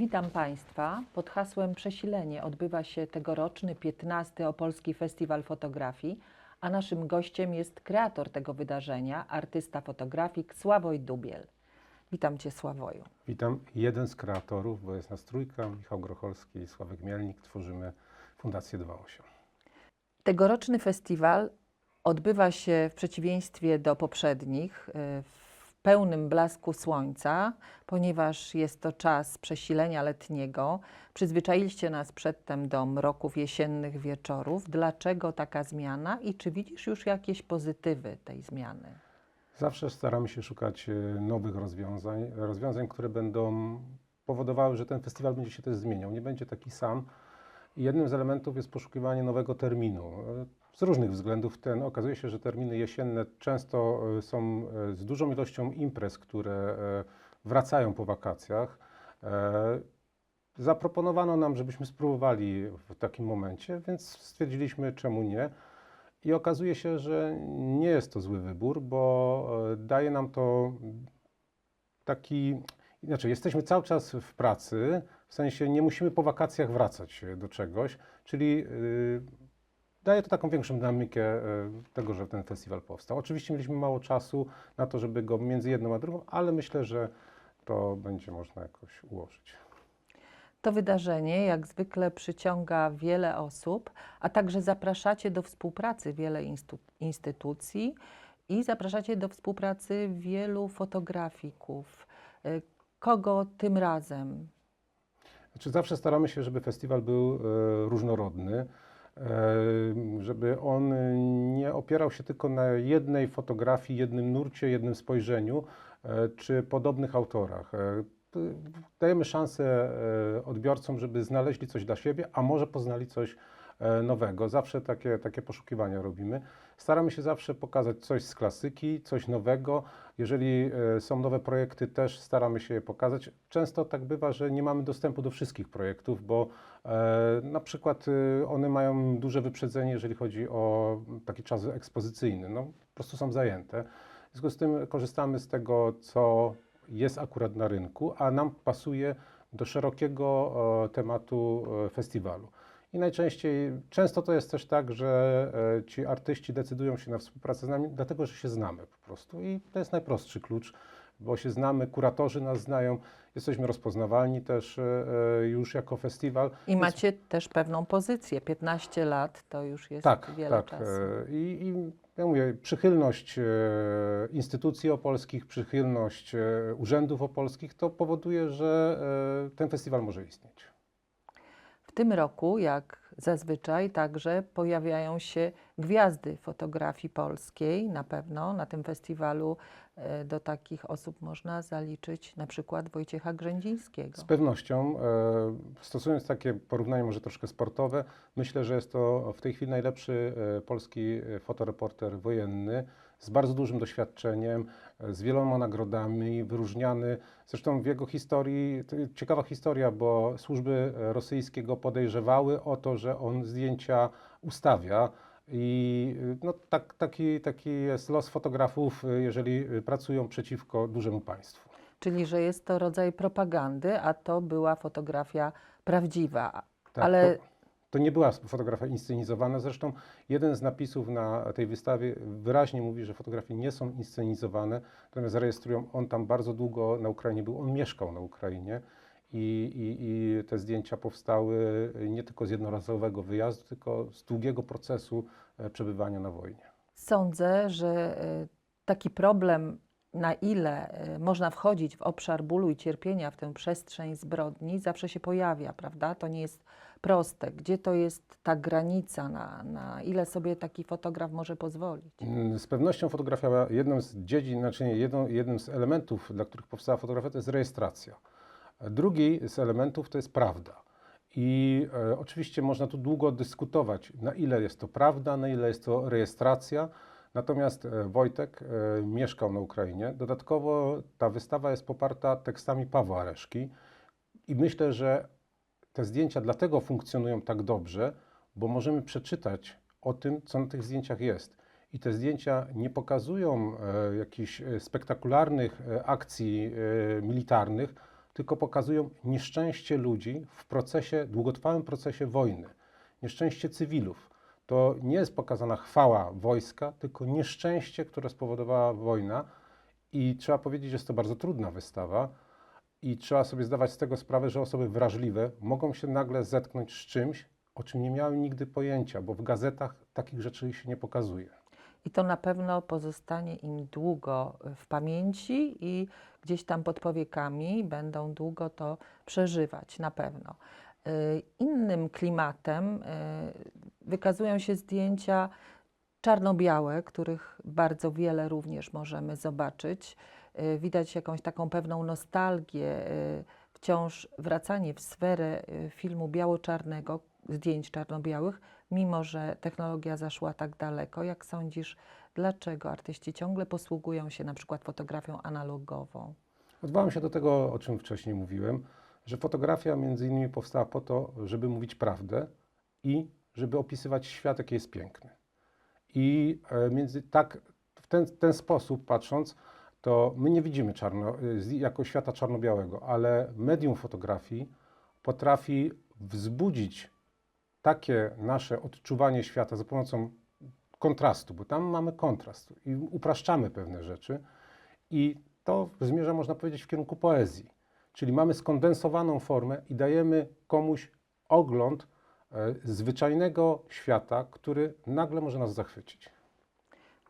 Witam Państwa. Pod hasłem Przesilenie odbywa się tegoroczny 15. Opolski Festiwal Fotografii, a naszym gościem jest kreator tego wydarzenia, artysta fotografik Sławoj Dubiel. Witam Cię Sławoju. Witam. Jeden z kreatorów, bo jest nas trójka, Michał Grocholski i Sławek Mielnik, tworzymy Fundację 28. Tegoroczny festiwal odbywa się w przeciwieństwie do poprzednich y, w pełnym blasku słońca, ponieważ jest to czas przesilenia letniego. Przyzwyczailiście nas przedtem do mroków jesiennych wieczorów. Dlaczego taka zmiana i czy widzisz już jakieś pozytywy tej zmiany? Zawsze staramy się szukać e, nowych rozwiązań, rozwiązań, które będą powodowały, że ten festiwal będzie się też zmieniał, nie będzie taki sam. Jednym z elementów jest poszukiwanie nowego terminu. Z różnych względów ten okazuje się, że terminy jesienne często e, są e, z dużą ilością imprez, które e, wracają po wakacjach. Zaproponowano nam, żebyśmy spróbowali w takim momencie, więc stwierdziliśmy, czemu nie. I okazuje się, że nie jest to zły wybór, bo daje nam to taki. Inaczej, jesteśmy cały czas w pracy, w sensie nie musimy po wakacjach wracać do czegoś, czyli daje to taką większą dynamikę y, tego, że ten festiwal powstał. Oczywiście mieliśmy mało czasu na to, żeby go między jedną a drugą, ale myślę, że to będzie można jakoś ułożyć. To wydarzenie jak zwykle przyciąga wiele osób, a także zapraszacie do współpracy wiele instytucji i zapraszacie do współpracy wielu fotografików. Y, Kogo tym razem? Znaczy zawsze staramy się, żeby festiwal był e, różnorodny, e, żeby on nie opierał się tylko na jednej fotografii, jednym nurcie, jednym spojrzeniu e, czy podobnych autorach. E, Dajemy szansę e, odbiorcom, żeby znaleźli coś dla siebie, a może poznali coś nowego. Zawsze takie, takie poszukiwania robimy. Staramy się zawsze pokazać coś z klasyki, coś nowego. Jeżeli e, są nowe projekty, też staramy się je pokazać. Często tak bywa, że nie mamy dostępu do wszystkich projektów, bo e, na przykład e, one mają duże wyprzedzenie, jeżeli chodzi o taki czas ekspozycyjny. No, po prostu są zajęte. W związku z tym korzystamy z tego, co jest akurat na rynku, a nam pasuje do szerokiego e, tematu e, festiwalu. I najczęściej, często to jest też tak, że e, ci artyści decydują się na współpracę z nami, dlatego że się znamy po prostu. I to jest najprostszy klucz, bo się znamy, kuratorzy nas znają, jesteśmy rozpoznawalni też e, e, już jako festiwal. I macie też pewną pozycję. 15 lat to już jest Tak, wiele tak. czasu. I, I ja mówię, przychylność instytucji opolskich, przychylność urzędów opolskich to powoduje, że ten festiwal może istnieć. W tym roku, jak zazwyczaj, także pojawiają się gwiazdy fotografii polskiej. Na pewno na tym festiwalu e, do takich osób można zaliczyć na przykład Wojciecha Grzędzińskiego. Z pewnością, e, stosując takie porównanie może troszkę sportowe, myślę, że jest to w tej chwili najlepszy e, polski fotoreporter wojenny z bardzo dużym doświadczeniem, z wieloma nagrodami, wyróżniany. Zresztą w jego historii, to ciekawa historia, bo służby rosyjskie go podejrzewały o to, że on zdjęcia ustawia. I no, tak, taki, taki jest los fotografów, jeżeli pracują przeciwko dużemu państwu. Czyli, że jest to rodzaj propagandy, a to była fotografia prawdziwa. Tak, Ale to, to nie była fotografia inscenizowana. Zresztą jeden z napisów na tej wystawie wyraźnie mówi, że fotografie nie są inscenizowane, natomiast rejestrują, on tam bardzo długo na Ukrainie był, on mieszkał na Ukrainie i, i, i te zdjęcia powstały nie tylko z jednorazowego wyjazdu, tylko z długiego procesu e, przebywania na wojnie. Sądzę, że e, taki problem, na ile e, można wchodzić w obszar bólu i cierpienia, w tę przestrzeń zbrodni, zawsze się pojawia, prawda? To nie jest proste. Gdzie to jest ta granica, na, na ile sobie taki fotograf może pozwolić? Mm, Z pewnością fotografia, jedną z dziedzin, znaczy jedną, jednym z elementów, dla których powstała fotografia, to jest rejestracja. Drugi z elementów to jest prawda. I e, oczywiście można tu długo dyskutować, na ile jest to prawda, na ile jest to rejestracja. Natomiast e, Wojtek e, mieszkał na Ukrainie. Dodatkowo ta wystawa jest poparta tekstami Pawła Areszki. I myślę, że te zdjęcia dlatego funkcjonują tak dobrze, bo możemy przeczytać o tym, co na tych zdjęciach jest. I te zdjęcia nie pokazują e, jakichś e, spektakularnych e, akcji e, militarnych, tylko pokazują nieszczęście ludzi w procesie, długotrwałym procesie wojny, nieszczęście cywilów. To nie jest pokazana chwała wojska, tylko nieszczęście, które spowodowała wojna. I trzeba powiedzieć, że jest to bardzo trudna wystawa. I trzeba sobie zdawać z tego sprawę, że osoby wrażliwe mogą się nagle zetknąć z czymś, o czym nie miały nigdy pojęcia, bo w gazetach takich rzeczy się nie pokazuje. I to na pewno pozostanie im długo w pamięci i gdzieś tam pod powiekami będą długo to przeżywać, na pewno. Y, Innym klimatem y, wykazują się zdjęcia czarno-białe, których bardzo wiele również możemy zobaczyć. Y, Widać jakąś taką pewną nostalgię, y, wciąż wracanie w sferę y, filmu biało-czarnego, zdjęć czarno-białych, mimo że technologia zaszła tak daleko. Jak sądzisz, dlaczego artyści ciągle posługują się na przykład fotografią analogową? Odwołam się do tego, o czym wcześniej mówiłem, że fotografia między innymi powstała po to, żeby mówić prawdę i żeby opisywać świat, jaki jest piękny. I e, między, tak, w ten, ten sposób patrząc, to my nie widzimy czarno, y, jako świata czarno-białego, ale medium fotografii potrafi wzbudzić takie nasze odczuwanie świata za pomocą kontrastu, bo tam mamy kontrast i upraszczamy pewne rzeczy. I to zmierza, można powiedzieć, w kierunku poezji. Czyli mamy skondensowaną formę i dajemy komuś ogląd e, zwyczajnego świata, który nagle może nas zachwycić.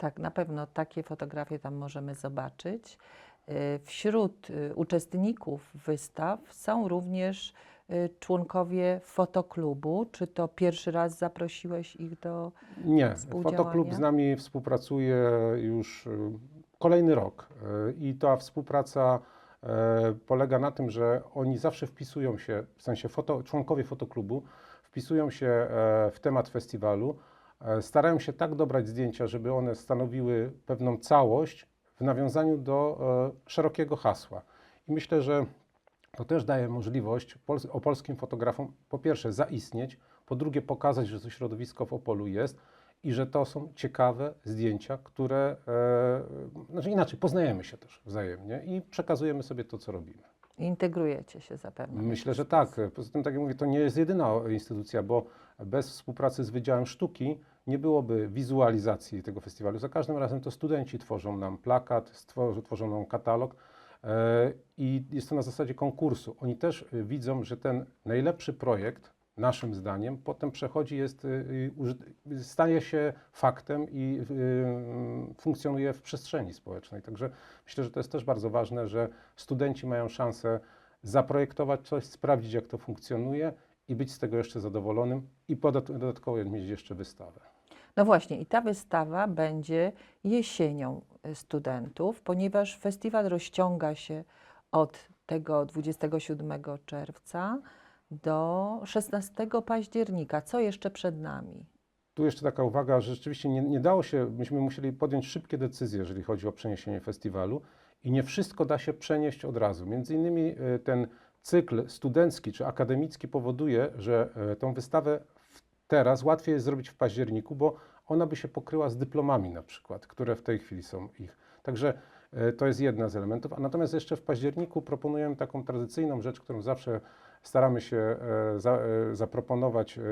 Tak, na pewno takie fotografie tam możemy zobaczyć. Y, Wśród y, uczestników wystaw są również y, członkowie fotoklubu. Czy to pierwszy raz zaprosiłeś ich do. Nie? Fotoklub z nami współpracuje już kolejny rok i ta współpraca polega na tym, że oni zawsze wpisują się, w sensie foto, członkowie fotoklubu wpisują się e, w temat festiwalu, starają się tak dobrać zdjęcia, żeby one stanowiły pewną całość w nawiązaniu do e, szerokiego hasła. I myślę, że to też daje możliwość pols- opolskim fotografom po pierwsze zaistnieć, po drugie pokazać, że to środowisko w Opolu jest i że to są ciekawe zdjęcia, które, e, znaczy inaczej, poznajemy się też wzajemnie i przekazujemy sobie to, co robimy. Integrujecie się zapewne. Myślę, że tak. Poza tym, tak jak mówię, to nie jest jedyna instytucja, bo bez współpracy z Wydziałem Sztuki nie byłoby wizualizacji tego festiwalu. Za każdym razem to studenci tworzą nam plakat, tworzą nam katalog e, i jest to na zasadzie konkursu. Oni też widzą, że ten najlepszy projekt, naszym zdaniem, potem przechodzi, jest, y, y, staje się faktem i y, funkcjonuje w przestrzeni społecznej. Także myślę, że to jest też bardzo ważne, że studenci mają szansę zaprojektować coś, sprawdzić, jak to funkcjonuje i być z tego jeszcze zadowolonym i dodatkowo mieć jeszcze wystawę. No właśnie, i ta wystawa będzie jesienią studentów, ponieważ festiwal rozciąga się od tego 27 czerwca do 16 października. Co jeszcze przed nami? Tu jeszcze taka uwaga, że rzeczywiście nie, nie dało się, myśmy musieli podjąć szybkie decyzje, jeżeli chodzi o przeniesienie festiwalu i nie wszystko da się przenieść od razu. Między innymi e, ten cykl studencki czy akademicki powoduje, że e, tą wystawę teraz łatwiej jest zrobić w październiku, bo ona by się pokryła z dyplomami na przykład, które w tej chwili są ich. Także e, to jest jedna z elementów. A natomiast jeszcze w październiku proponujemy taką tradycyjną rzecz, którą zawsze staramy się e, za, e, zaproponować e,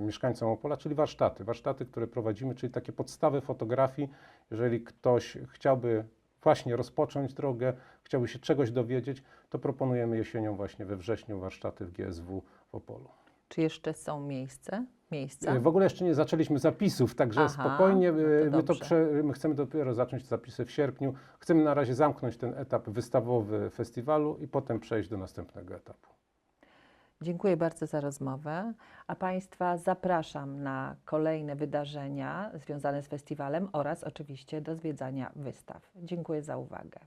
mieszkańcom Opola, czyli warsztaty. Warsztaty, które prowadzimy, czyli takie podstawy fotografii. Jeżeli ktoś chciałby właśnie rozpocząć drogę, chciałby się czegoś dowiedzieć, to proponujemy jesienią właśnie we wrześniu warsztaty w GSW w Opolu. Czy jeszcze są miejsce? Miejsca? W ogóle jeszcze nie zaczęliśmy zapisów, także Aha, spokojnie. no to my, to prze, my chcemy dopiero zacząć zapisy w sierpniu. Chcemy na razie zamknąć ten etap wystawowy festiwalu i potem przejść do następnego etapu. Dziękuję bardzo za rozmowę, a Państwa zapraszam na kolejne wydarzenia związane z festiwalem oraz oczywiście do zwiedzania wystaw. Dziękuję za uwagę.